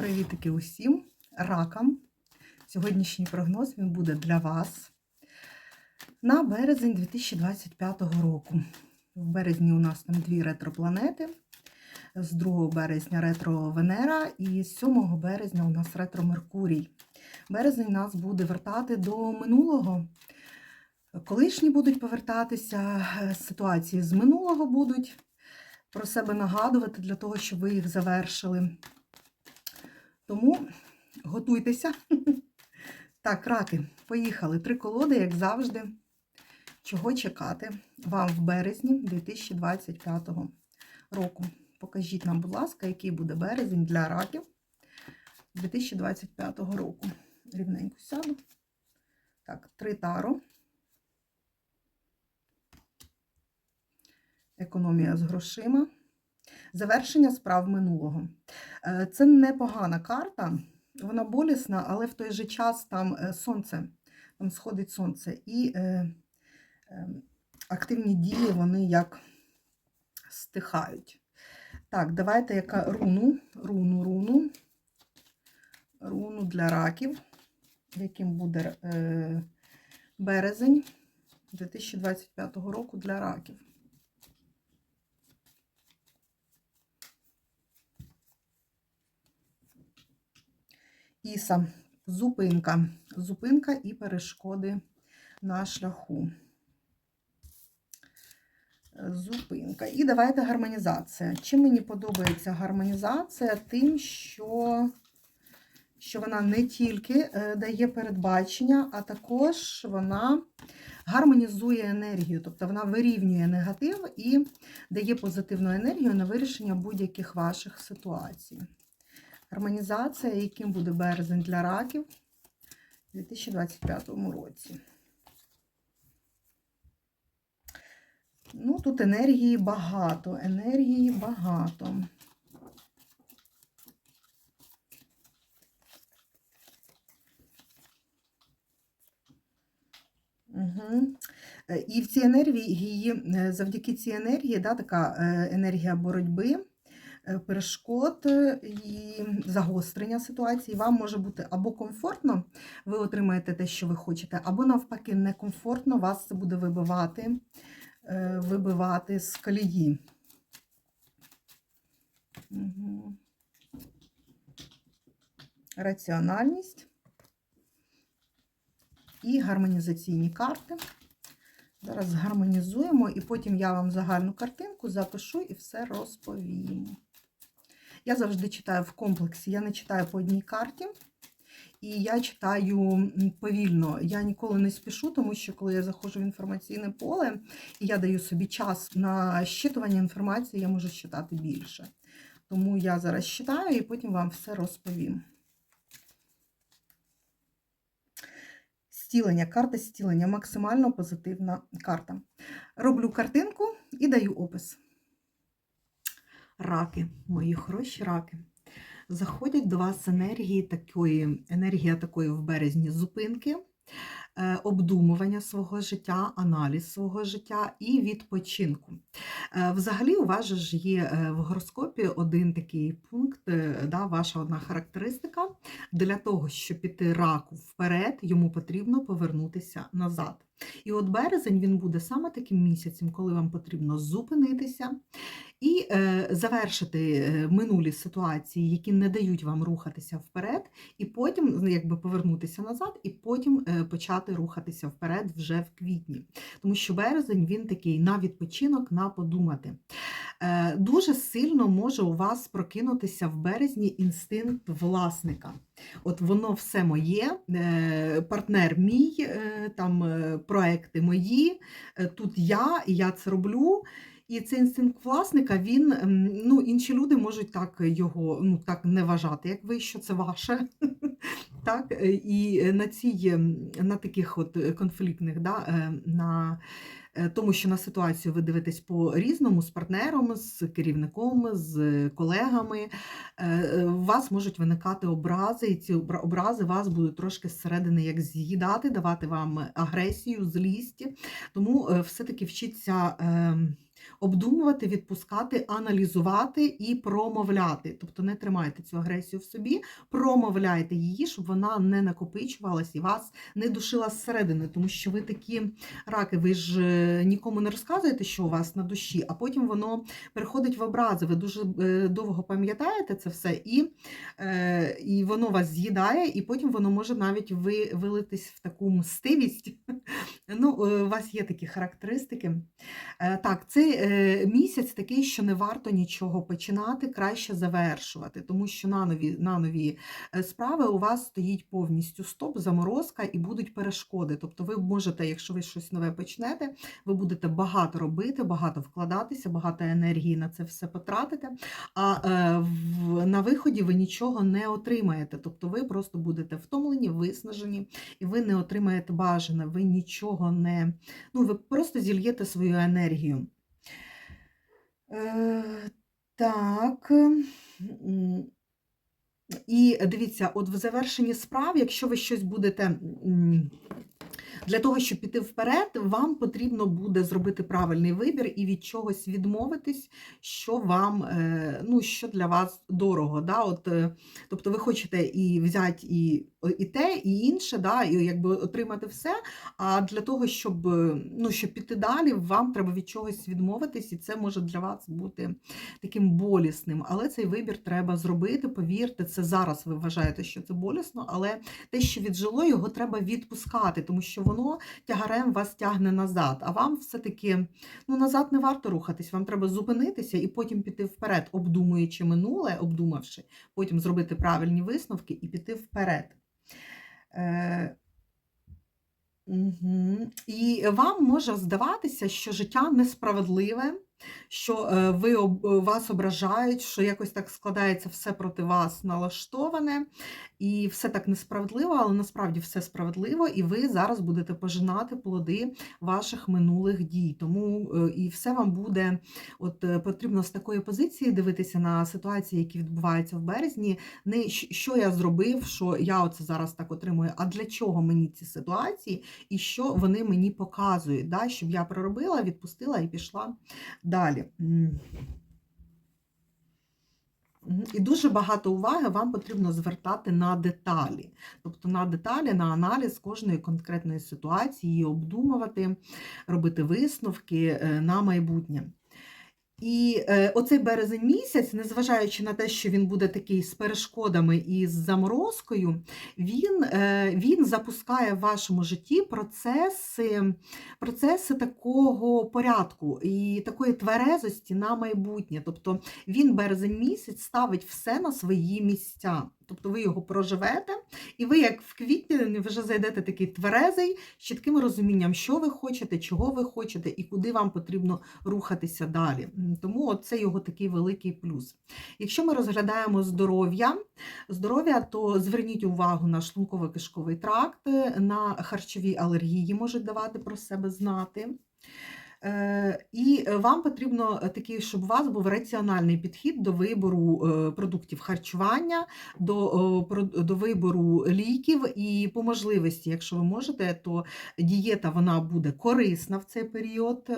Привітики усім ракам. Сьогоднішній прогноз він буде для вас на березень 2025 року. В березні у нас там дві ретропланети. З 2 березня ретро Венера і з 7 березня у нас ретро Меркурій. Березень нас буде вертати до минулого. Колишні будуть повертатися, е, ситуації з минулого будуть про себе нагадувати для того, щоб ви їх завершили. Тому готуйтеся. Так, раки, поїхали. Три колоди, як завжди. Чого чекати вам в березні 2025 року? Покажіть нам, будь ласка, який буде березень для раків 2025 року. Рівненько сяду. Так, три таро. Економія з грошима. Завершення справ минулого. Е, Це непогана карта, вона болісна, але в той же час там е, сонце, там сходить сонце. І е, е, активні дії, вони як стихають. Так, давайте яка руну, руну, руну, руну для раків, яким буде е, березень 2025 року для раків. Іса, зупинка. Зупинка і перешкоди на шляху. Зупинка. І давайте гармонізація. Чим мені подобається гармонізація? Тим, що, що вона не тільки е, дає передбачення, а також вона гармонізує енергію, тобто вона вирівнює негатив і дає позитивну енергію на вирішення будь-яких ваших ситуацій. Гармонізація, яким буде березень для раків у 2025 році. Ну, тут енергії багато, енергії багато. Угу. І в цій енергії, е, завдяки цій енергії, да, така е, енергія боротьби, перешкод і загострення ситуації, вам може бути або комфортно, ви отримаєте те, що ви хочете, або навпаки, некомфортно, вас це буде вибивати, вибивати з колії. Раціональність і гармонізаційні карти. Зараз гармонізуємо, і потім я вам загальну картинку запишу і все розповім. Я завжди читаю в комплексі, я не читаю по одній карті. І я читаю повільно. Я ніколи не спішу, тому що коли я заходжу в інформаційне поле і я даю собі час на щитування інформації, я можу читати більше. Тому я зараз читаю і потім вам все розповім. Стілення, карта стілення, максимально позитивна карта. Роблю картинку і даю опис. Раки, мої хороші раки. Заходять до вас енергії такої, енергія такої в березні зупинки, е, обдумування свого життя, аналіз свого життя і відпочинку. Е, Взагалі, у вас ж є е, в гороскопі один такий пункт, да, ваша одна характеристика. Для того, щоб піти раку вперед, йому потрібно повернутися назад. І от березень він буде саме таким місяцем, коли вам потрібно зупинитися і е, завершити е, минулі ситуації, які не дають вам рухатися вперед, і потім ну, якби повернутися назад, і потім е, почати рухатися вперед вже в квітні. Тому що березень він такий на відпочинок, на подумати. Дуже сильно може у вас прокинутися в березні інстинкт власника. От воно все моє, партнер мій, там проекти мої, тут я, я це роблю. І цей інстинкт власника, він, ну, інші люди можуть так його ну, так не вважати, як ви, що це ваше. так? е, І на цій, ем, на таких от конфліктних, да, е, на е, тому, що на ситуацію ви дивитесь по-різному з партнером, з керівником, з колегами, е, е, у вас можуть виникати образи, і ці образи вас будуть трошки зсередини як з'їдати, давати вам агресію, злість. Тому е, все-таки вчіться. Обдумувати, відпускати, аналізувати і промовляти. Тобто не тримайте цю агресію в собі, промовляйте її, щоб вона не накопичувалась і вас не душила зсередини, тому що ви такі раки, ви ж е, нікому не розказуєте, що у вас на душі, а потім воно переходить в образи. Ви дуже е, довго пам'ятаєте це все, і е, і воно вас з'їдає, і потім воно може навіть ви, вилитись в таку мстивість. Ну, У вас є такі характеристики. Так, е, місяць такий, що не варто нічого починати, краще завершувати, тому що на нові, на нові е, справи у вас стоїть повністю стоп, заморозка і будуть перешкоди. Тобто ви можете, якщо ви щось нове почнете, ви будете багато робити, багато вкладатися, багато енергії на це все потратите, а е, на виході ви нічого не отримаєте. Тобто ви просто будете втомлені, виснажені, і ви не отримаєте бажане, ви нічого не. Ну, ви просто зільєте свою енергію. Е, так. І дивіться, от в завершенні справ, якщо ви щось будете. Для того, щоб піти вперед, вам потрібно буде зробити правильний вибір і від чогось відмовитись, що вам, е, ну, що для вас дорого. Да? От, е, тобто ви хочете і взяти і, і те, і інше, да? і якби отримати все. А для того, щоб, е, ну, щоб піти далі, вам треба від чогось відмовитись, і це може для вас бути таким болісним. Але цей вибір треба зробити. Повірте, це зараз ви вважаєте, що це болісно, але те, що віджило, його треба відпускати, тому що воно тягарем вас тягне назад. А вам все-таки ну, назад не варто рухатись, вам треба зупинитися і потім піти вперед, обдумуючи минуле, обдумавши, потім зробити правильні висновки і піти вперед. Е, Угу. І вам може здаватися, що життя несправедливе, що е, ви вас ображають, що якось так складається все проти вас налаштоване, і все так несправедливо, але насправді все справедливо, і ви зараз будете пожинати плоди ваших минулих дій. Тому е, і все вам буде от е, потрібно з такої позиції дивитися на ситуації, які відбуваються в березні. Не що я зробив, що я оце зараз так отримую, а для чого мені ці ситуації, і що вони мені показують, да? щоб я проробила, відпустила і пішла далі. І дуже багато уваги вам потрібно звертати на деталі, тобто на деталі, на аналіз кожної конкретної ситуації, її обдумувати, робити висновки е, на майбутнє. І е, оцей березень місяць, незважаючи на те, що він буде такий з перешкодами і з заморозкою, він, е, він запускає в вашому житті процеси, процеси такого порядку і такої тверезості на майбутнє. Тобто він березень місяць ставить все на свої місця. Тобто ви його проживете, і ви, як в квітні, вже зайдете такий тверезий, з чітким розумінням, що ви хочете, чого ви хочете і куди вам потрібно рухатися далі. Тому це його такий великий плюс. Якщо ми розглядаємо здоров'я, здоров'я, то зверніть увагу на шлунково-кишковий тракт, на харчові алергії можуть давати про себе знати. Е, І вам потрібно такий, щоб у вас був раціональний підхід до вибору е, продуктів харчування, до, до вибору ліків і по можливості, якщо ви можете, то дієта вона буде корисна в цей період.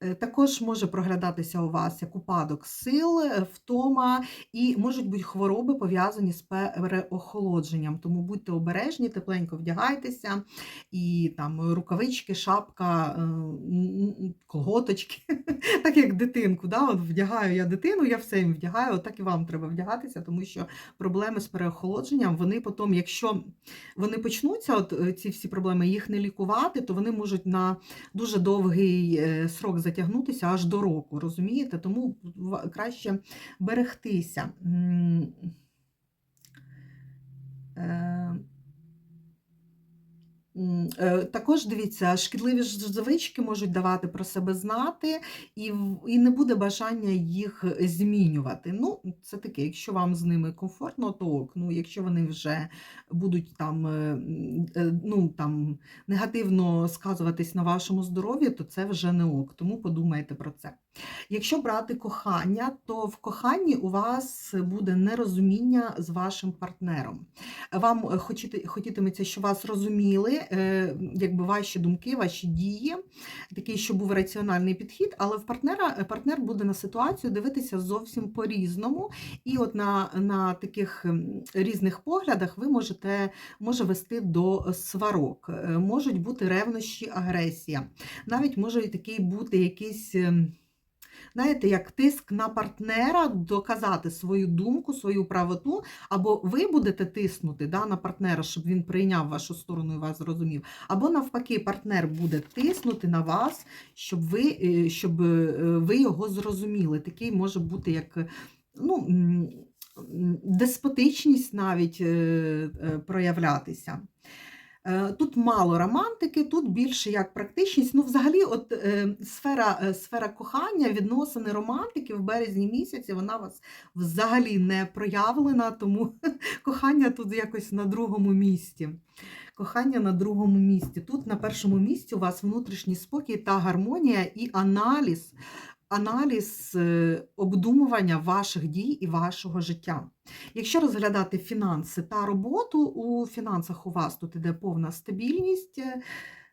Е, Також може проглядатися у вас як упадок сил, е, втома і можуть бути хвороби пов'язані з переохолодженням. Тому будьте обережні, тепленько вдягайтеся, і там рукавички, шапка, е, колготочки, так як дитинку. Да? От вдягаю я дитину, я все їм вдягаю, от так і вам треба вдягатися, тому що проблеми з переохолодженням, вони потім, якщо вони почнуться, от е, ці всі проблеми, їх не лікувати, то вони можуть на дуже довгий е, срок затягнутися аж до року, розумієте? Тому краще берегтися. Е, Також дивіться, шкідливі звички можуть давати про себе знати, і, і не буде бажання їх змінювати. Ну, це таке, якщо вам з ними комфортно, то ок. Ну, якщо вони вже будуть там, е, е, ну, там негативно сказуватись на вашому здоров'ї, то це вже не ок. Тому подумайте про це. Якщо брати кохання, то в коханні у вас буде нерозуміння з вашим партнером. Вам е, хотітиметься, що вас розуміли, е, якби ваші думки, ваші дії, такий, щоб був раціональний підхід, але в партнера партнер буде на ситуацію дивитися зовсім по-різному. І от на, на таких різних поглядах ви можете може вести до сварок, Е, можуть бути ревнощі, агресія. Навіть може і такий бути якийсь. Знаєте, як тиск на партнера доказати свою думку, свою правоту, або ви будете тиснути да, на партнера, щоб він прийняв вашу сторону і вас зрозумів, або навпаки, партнер буде тиснути на вас, щоб ви, е, щоб е, ви його зрозуміли. Такий може бути як ну, деспотичність навіть е, проявлятися. Е, Тут мало романтики, тут більше як практичність. Ну, взагалі, от е, сфера, е, сфера кохання, відносини романтики в березні місяці, вона вас взагалі не проявлена, тому кохання тут якось на другому місці. Кохання на другому місці. Тут на першому місці у вас внутрішній спокій та гармонія і аналіз, аналіз е, обдумування ваших дій і вашого життя. Якщо розглядати фінанси та роботу, у фінансах у вас тут іде повна стабільність. е,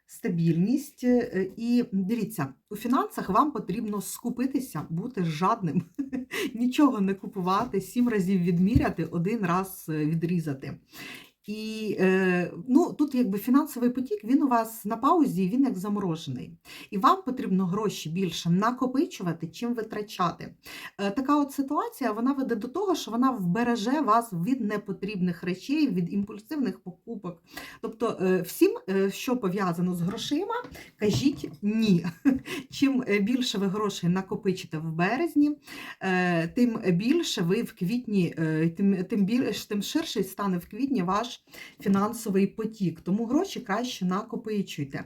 Стабільність. е, І дивіться, у фінансах вам потрібно скупитися, бути жадним, нічого не купувати, сім разів відміряти, один раз відрізати. І е, ну, тут якби фінансовий потік, він у вас на паузі, він як заморожений. І вам потрібно гроші більше накопичувати, чим витрачати. Е, така от ситуація вона веде до того, що вона вбереже вас від непотрібних речей, від імпульсивних покупок. Тобто, е, всім, що пов'язано з грошима, кажіть ні. Чим більше ви грошей накопичите в березні, тим більше ви в квітні, тим, тим більше, тим ширший стане в квітні ваш фінансовий потік. Тому гроші краще накопичуйте.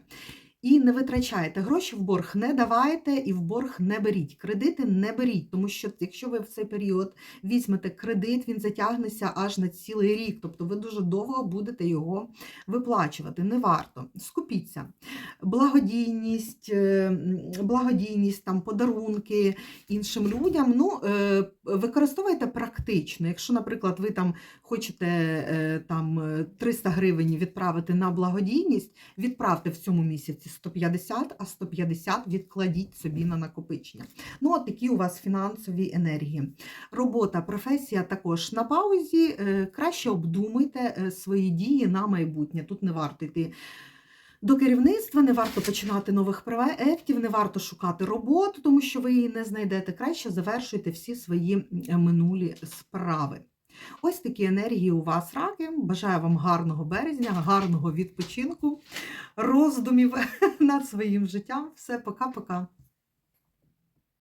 І не витрачайте гроші в борг, не давайте і в борг не беріть. Кредити не беріть, тому що якщо ви в цей період візьмете кредит, він затягнеться аж на цілий рік. Тобто ви дуже довго будете його виплачувати. Не варто. Скупіться. Благодійність, е, благодійність, там, подарунки іншим людям. Ну, е, використовуйте практично. Якщо, наприклад, ви там хочете е, там, е, 300 гривень відправити на благодійність, відправте в цьому місяці 150, а 150 відкладіть собі на накопичення. Ну, от такі у вас фінансові енергії. Робота, професія також на паузі. Е, Краще обдумуйте е, свої дії на майбутнє. Тут не варто йти. До керівництва не варто починати нових проєктів, не варто шукати роботу, тому що ви її не знайдете. Краще завершуйте всі свої минулі справи. Ось такі енергії у вас, раки. Бажаю вам гарного березня, гарного відпочинку, роздумів над своїм життям. Все, пока-пока.